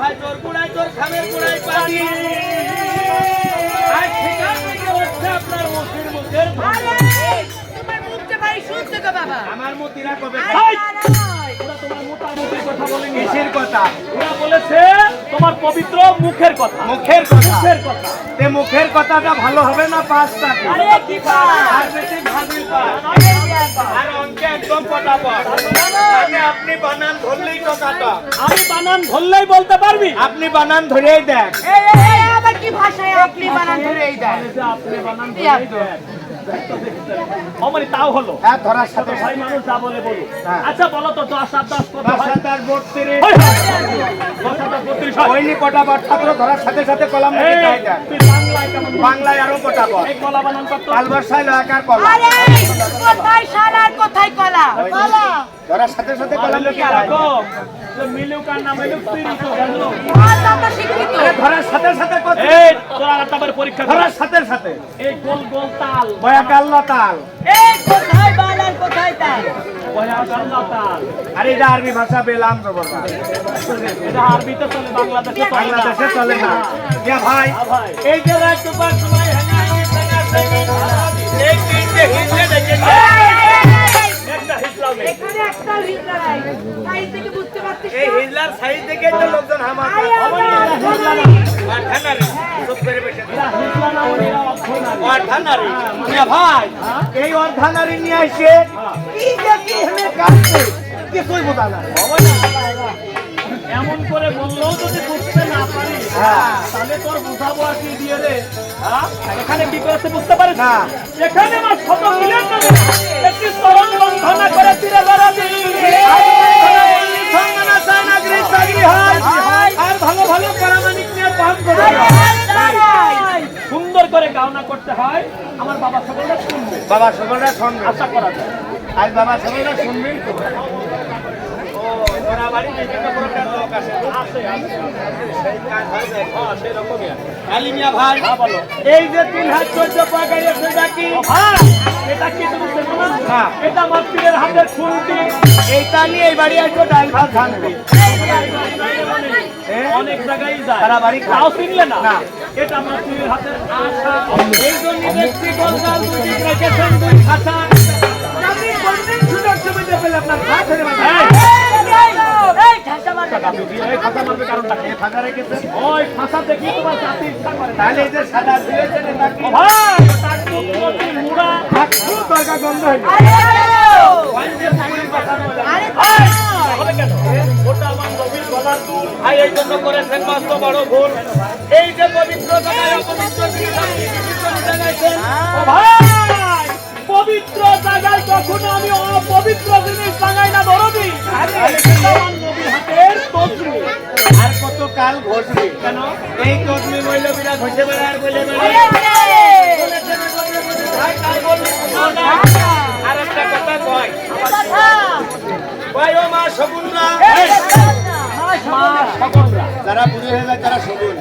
ভাই তোর গুড়াই তোর খামের গুড়াই পানি আর ঠিকানা থেকে হচ্ছে আপনার মুখের মুখের আরে তোমার মুখটা ভারী শুনতে গো বাবা। আমার মতিরা কবে আরে না, না, নয়। ওরা তোমার মোটামুটি কথা বলেনি কিসের কথা? ওরা বলেছে তোমার পবিত্র মুখের কথা। মুখের কথা? মুখের কথা। তে মুখের কথাটা ভালো হবে না পাঁচটা? আরে কি পাস? আর বেশি ভাবির পাস আর অঙ্কে একদম পটাপট। মানে আপনি বানান ধরলেই আমি বানান ধরলেই বলতে পারবি? আপনি বানান ধরেই দেখ। এই, এই, এই, আবার কি ভাষায় আপনি বানান আপনি ধরেই আপনি। দেন। অমনি তাও হলো। হ্যাঁ ধরার সাথে ভাই মানুষ যা বলে বলুক। হ্যাঁ। আচ্ছা বলো তো দশ সাত দশ কত হয়? বাসা তার। বত্রিশ ওই, দশ সাত দশ বত্রিশ হয়। ওইনি ছাত্র ধরার সাথে সাথে কলাম নিয়ে তুই বাংলায় কেমন বল? বাংলায় আরও পটাপট এই কলা বানান কত কালবর্ষায় লয়াকার কলা। আরে কোথায় শাল আর কোথায় কলা? কলা। ধরার সাথে সাথে কলাম লিখে দেয় এরকম যে মিলুক আর না মিলুক তুই তো জানো শিক্ষিত ধরার সাথে সাথে পরীক্ষা ধরার সাথে সাথে। এই গোল গোল তাল। বয়া কাল্লা তাল। এই কোথায় কোথায় তাল? বয়া গাল্লা তাল। আর এটা আরবি ভাষা বলবা এটা আরবিতে চলে বাংলাদেশে চলে না। বাংলাদেশে চলে না। ইয়া ভাই হ্যাঁ এই যে রাজকুমার সময় এই! এখানে একটা হিজড়া নাই তাই থেকে বুঝতে পারছিস এই হিজলার সাইড থেকে তো লোকজন চুপ করে বসে এরা না, অমনি এরা অক্ষর না। অর্ধানারি ভাই এই অর্ধানারি নিয়ে আসে। কি যে হেনে কাটছে? কিছুই বোঝা না। এমন করে বললেও যদি বুঝতে হ্যাঁ। তাহলে তোর বুঝাবো আর কি দিয়ে রে হ্যাঁ? এখানে কি করেছে বুঝতে পারিস? না। এখানে আমার শত মিলিয়ন একটি তরঙ্গ বন্ধনা করে তীরে বেড়াবি আর ভালো ভালো পরামানিক নিয়ে পান করে সুন্দর করে গাওনা করতে হয়। আমার বাবা সকলটা শুনবে। বাবা সকলরা শুনবে। আশা করা যায়। আজ বাবা সকলরা শুনবেন তো। ও ওরা বাড়ি বিভিন্ন প্রকার লোক আছে হয়। হ্যাঁ হ্যাঁ এই যে তিন হাত চোদ্দ পা গাড়িয়েছে নাকি এটা কি তুমি হ্যাঁ। এটা আমার পীরের হাতের খুন্তি। এইটা নিয়ে এই বাড়ি আসো ডাল ভাত ধানবি অনেক জায়গায় যায়। সারা বাড়ি তাও চিনলে না। এটা আমার পীরের হাতের আশা। এই জন্য ব্যক্তি বলগাল দুটি রেখেছেন দুই খাতা আপনি বলবেন সুযোগ সুবিধা পেলে আপনার হাত ধরে বাঁধা। এই ঠাসা মারবে কেন? এই খাতা মারবে কারণটা কি? এই ফাঁকা রেখেছেন? ওই খাতা দেখি তোমার জাতি ইচ্ছা করে। তাহলে এই যে সাদা দিয়েছেন এটা কি? ও ভাই তার টুকরোটি মুড়া একটু তরকা গন্ধ হইল আরে আরে আরে হবে কেন? ওটা আমার নবীর গলার দুল ভাই এই জন্য করেছেন মস্ত বড় ভুল। এই যে পবিত্র জায়গায় অপবিত্র জিনিস আপনি পবিত্র জায়গায়ছেন ও ভাই পবিত্র জায়গায় কখনো আমি অপবিত্র জিনিস লাগাই না দরদি কাল ঘষবে কেন? এই তসমি মহিল ঘষে বলে আরে বেড়ায়। ভাই, কাল বলবি, শোনো না। আর একটা কথা কয় কয় ও মা শকুনরা। যারা বুড়ি হয়ে যায় তারা শকুন।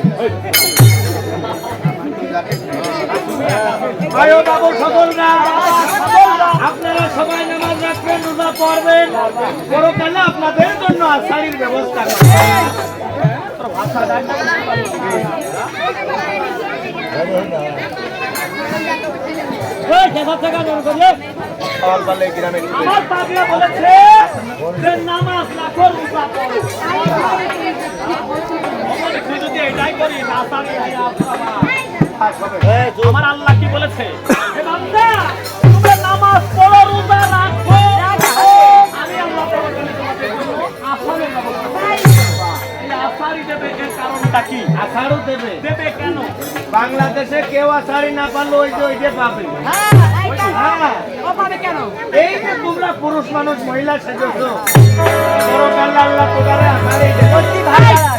কয় ও বাবু সকলরা আপনারা সবাই নামাজ রাখবেন রোজা পড়বেন। পরকালে আপনাদের জন্য আশাড়ির ব্যবস্থা করবেন আমার বলেছে নামাজ আল্লাহ কি বলেছে? নামাজ পড়ো বাংলাদেশে কেউ আসারি না পারল ওই যে ওই যে পাবে। হ্যাঁ কেন? এই যে তোমরা পুরুষ মানুষ মহিলা সেজেছো আল্লাহ আষাঢ়ি এই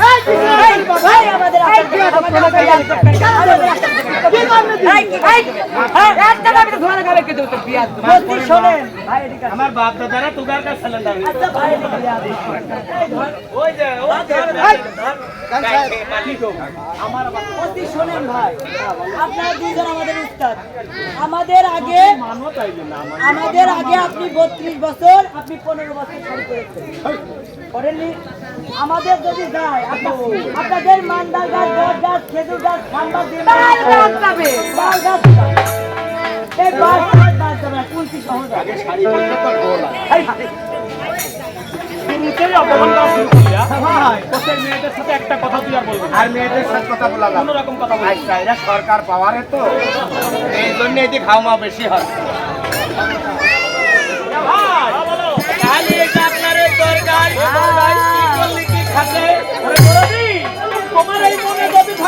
আমার বাপ দাদারা কাছে সিলিন্ডার। ওই যে আমাদের আগে। আমাদের আগে আপনি বত্রিশ বছর আপনি পনেরো বছর শুরু করেছেন। করেননি? আমাদের যদি যায় আপনাদের মান্দার গাছ বট গাছ খেজুর গাছ খাম্বা দিয়ে তাল গাছ যাবে তাল গাছ যাবে। এই বাস গাছ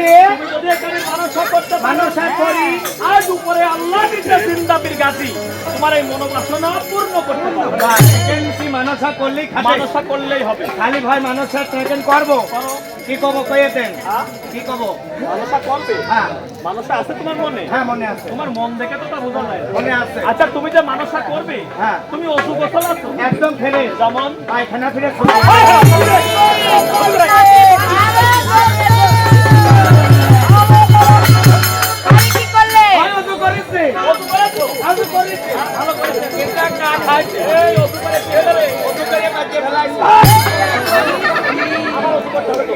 নিয়ে তুমি যদি এখানে মানসা করতে পারো, মানসা করি। আজ উপরে আল্লাহ দিতে জিন্দাবির গাছি তোমার এই মনোবাসনা পূর্ণ করতে পারবে মানসা করলেই মানসা করলেই হবে। খালি ভাই মানুষের ট্রেন করব। কি কব কয়ে দেন? হ্যাঁ? কি কব মানসা করবে? হ্যাঁ। মানসা আছে তোমার মনে? হ্যাঁ মনে আছে। তোমার মন দেখে তো তা বোঝা যায়। মনে আছে। আচ্ছা তুমি যে মানসা করবে হ্যাঁ। তুমি অসুখ গোসল আছো? একদম ফেরে যেমন? পায়খানা ফিরে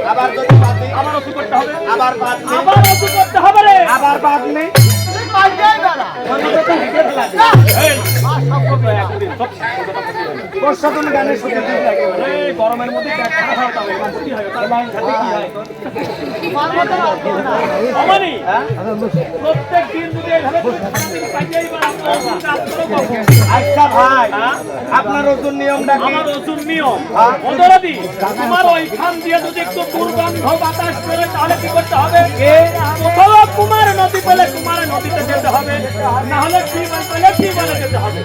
আবার। আবার করতে হবে। আবার আবার করতে হবে রে। আবার বাদ নেই অজু করে হেঁটে সব বর্ষাতুন গানের সাথে গরমের মধ্যে প্রত্যেক দিন যদি? আচ্ছা ভাই হ্যাঁ? আপনার ওজন নিয়মটা আমার ওষুধ নিয়ম। হ্যাঁ? তোমার ওইখান দিয়ে যদি একটু দুর্গন্ধ বাতাস করে তাহলে কি করতে হবে? কোথাও কুমার নদী পেলে কুমার নদীতে যেতে হবে। না হলে কি পেলে কি বলে যেতে হবে?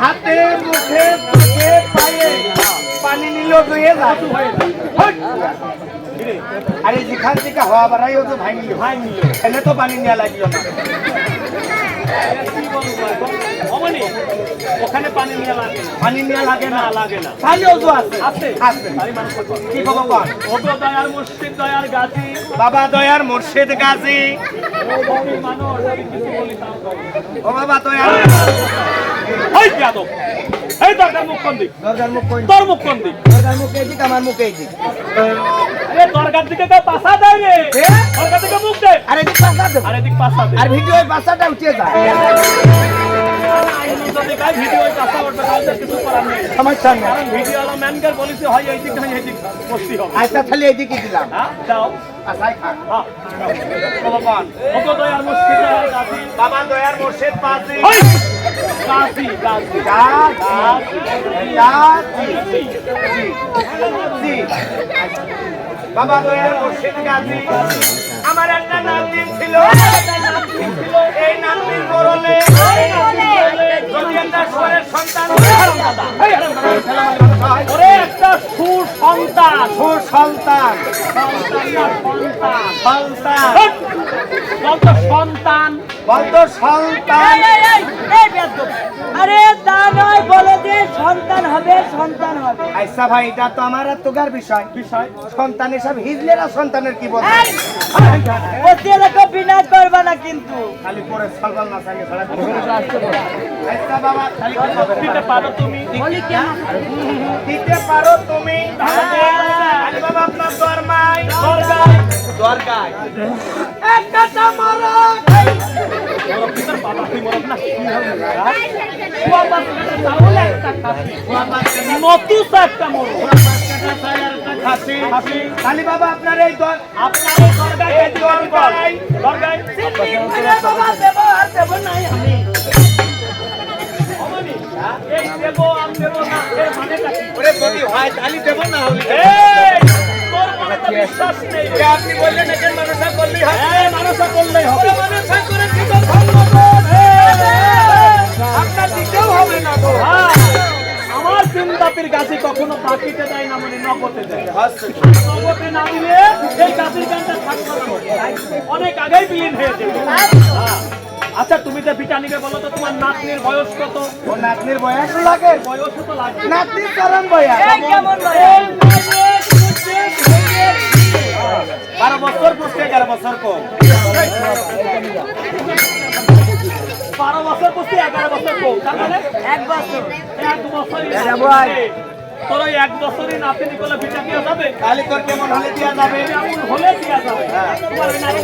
হাতে মুখে চোখে পায়ে পানি নিল দুয়ে যায় হট! আরে যেখান থেকে হওয়া বাড়াই ও তো ভাঙিল ভাঙিল। এনে তো পানি নেওয়া লাগল না ওখানে পানি নিয়ে লাগে। পানি নেওয়া লাগে না লাগে না। খালি ওজু আছে। আছে। আছে। করে। কি খবর দয়ার মসজিদ দয়ার বাবা দয়ার মুর্শিদ গাজী। ও ভূমির মানুষ বলি ও বাবা দয়ার এই যাদব। এই দরকার মুখ কোন দিক? দরগার মুখ কই তোর মুখ কোন দিক? দরগার মুখ এই দিক আমার মুখ এই দিক। আরে দরকার দিকে কেউ পাশা দেয় রে? দরকার দিকে মুখ দে। আরে দিক পাশা দেবো আরে দিক পাশা দে। আর ভিডিও ওই পাশাটা উঠে আচ্ছা আমার একটা নাতি ছিল। এই নাতির মরণে যদি সন্তান। ওরে একটা সুসন্তান। সুসন্তান। সন্তান সন্তান। সন্তান। বলতো সন্তান। আরে তা নয় বলে যে সন্তান হবে সন্তান হবে। আচ্ছা ভাই এটা তো আমার আর তোগার বিষয়। বিষয়? সন্তান এসব হিজলেরা সন্তানের কি বলব এই, অতি এলাকা বিনা করবা না কিন্তু। খালি পরে সালবাল না সাঙ্গে ছাড়া আচ্ছা বাবা খালি দিতে পারো তুমি। দিতে পারো তুমি। আরে বাবা আপনার দরমাই দরগায় দরগায় একটা মারো মরক বাবা আপনার এই দর আপনার এই দরগায় কে দরগায় বাবা দেব আর দেব নাই আমি এই দেবো আর দেবো না কি? ওরে যদি হয় তাহলে দেব না হলে আপনি বললেন এখানে মানুষা করলেই এই করলেই হবে মানুষা করে কি তো ধন্যবাদ আপনার দিকেও হবে না গো আমার জিন্দাপির গাছি কখনো পাখিতে দেয় না মানে নগদে দেয় নগদে না দিলে এই গাছের গানটা থাকবে না অনেক আগেই বিলীন হয়ে যাবে হ্যাঁ। আচ্ছা তুমি যে বিটা নিবে বলো তো তোমার নাতনির বয়স কত? ও নাতনির বয়স? লাগে বয়স তো লাগবে। নাতনির কারণ বয়স। কেমন বয়স? বারো বছর পুষতে এগারো বছর কম। বারো বছর বসে এগারো বছর কম তার মানে? এক বছর। এক ভাই। তোর ওই এক বছরই নাতনি করলে বিটা দিয়ে যাবে? তাহলে তোর কেমন হলে দেওয়া যাবে? এমন হলে দিয়া যাবে। বছর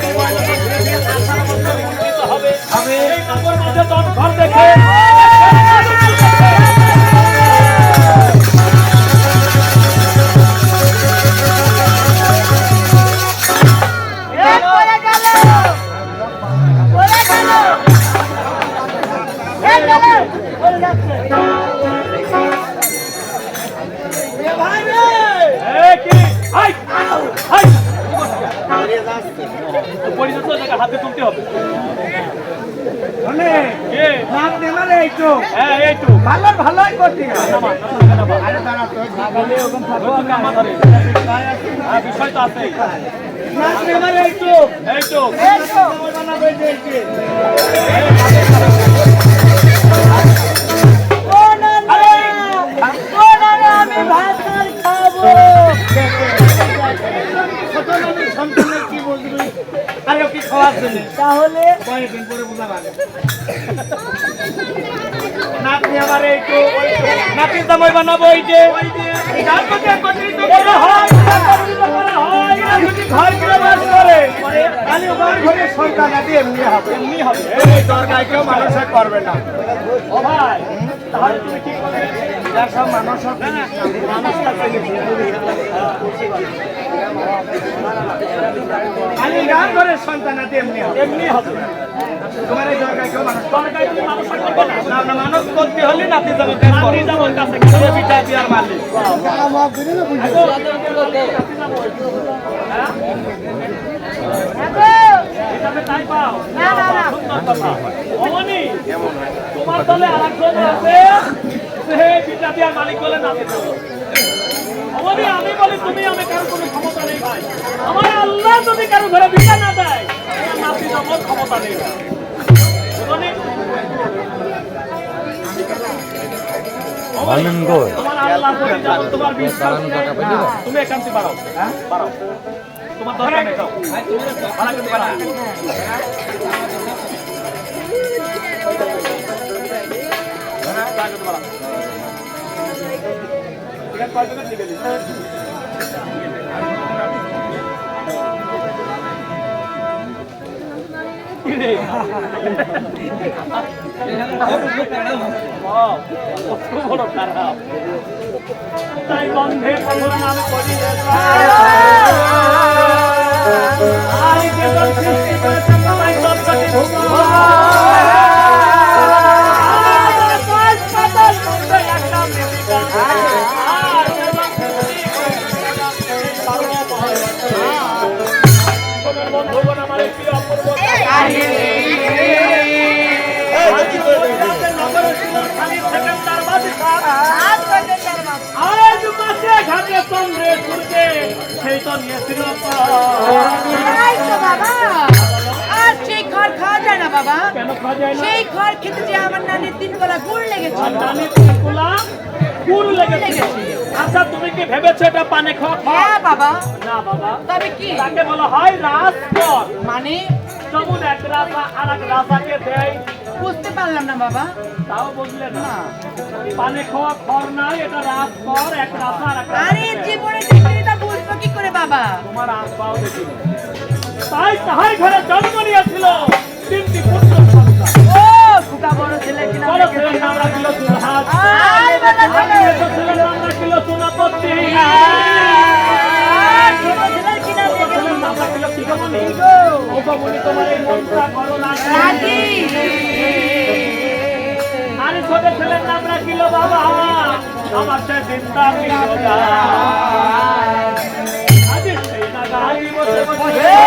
উন্নীত হবে। হবে। এই নগর মাঝে দশ ঘর দেখে। ওই তো কামা ধরে। হ্যাঁ, বিষয় তো আছে মানে এই তো কয়েকদিন পরে বুঝা পাবে নাতনি আমার এই তো নাতির দামাই বানাবো এই যে। যার মধ্যে একত্রিত করা হয় একত্রিত করা হয়। এরা যদি ঘর করে বাস করে। তাহলে ওর ঘরে সন্তান আদি এমনি হবে এমনি হবে। এই কেউ মানুষে করবে না। ও ভাই তাহলে তুমি কি করবে গান ঘরে সন্তান এমনি এমনি হবে। তোমার এই দরগায় কেউ মানুষ মানুষ করবে না? না না মানুষ করতে হলে নাতি যাবে নাতি যাব কাছে পিঠা দিয়ার মালিক তাই পাও। না, না, না। সুন্দর কথা। অমনি। তোমার দলে আরেকজন আছে। সে পিঠা দিয়ার মালিক বলে আমি তুমি আমি কারও কোনো ক্ষমতা নেই ভাই। আমার আল্লাহ যদি কারও ঘরে ভিটা না দেয় নাতি যাব ক্ষমতা নেই আনন্দ তোমার আল্লাহ যদি যাব বিশ্বাস তুমি একান্তি বাড়াও। বাড়াও। তোমার দরকার নেই যাও বাড়া কিন্তু কিন্তু বাড়া। খারাপ তাই গন্ধে সেই খড় খেতে যে আমার নানির তিন গলা গুড় লেগেছে। আর নানি কুলা কুল লেগেছে। আচ্ছা তুমি কি ভেবেছো এটা পানে খাওয়া খাও হ্যাঁ বাবা। না বাবা। তবে কি? তাকে বলা হয় রাজকর মানে? যেমন এক রাজা আর এক রাজাকে দেয়। বুঝতে পারলাম না বাবা। তাও বুঝলে না। পানে খাওয়া খর নাই এটা রাজকর এক রাজা আর এক আরে জীবনে দেখিনি তা বুঝব কি করে বাবা? তোমার আত্মাও দেখি তাই তাহার ঘরে জন্ম নিয়েছিল। তিনটি পুত্র বড় ছেলে কিনা আমরা কিলো হাত। আমরা কিলো চুনা পত্তি ছোট ছেলে কিনা আমরা কিলো কি কমনি ও কমনি তোমার এই মনটা করো না। আরে ছোট ছেলের নাম রাখিল বাবা। আমার সে চিন্তা আজ সেই না গাড়ি বসে বসে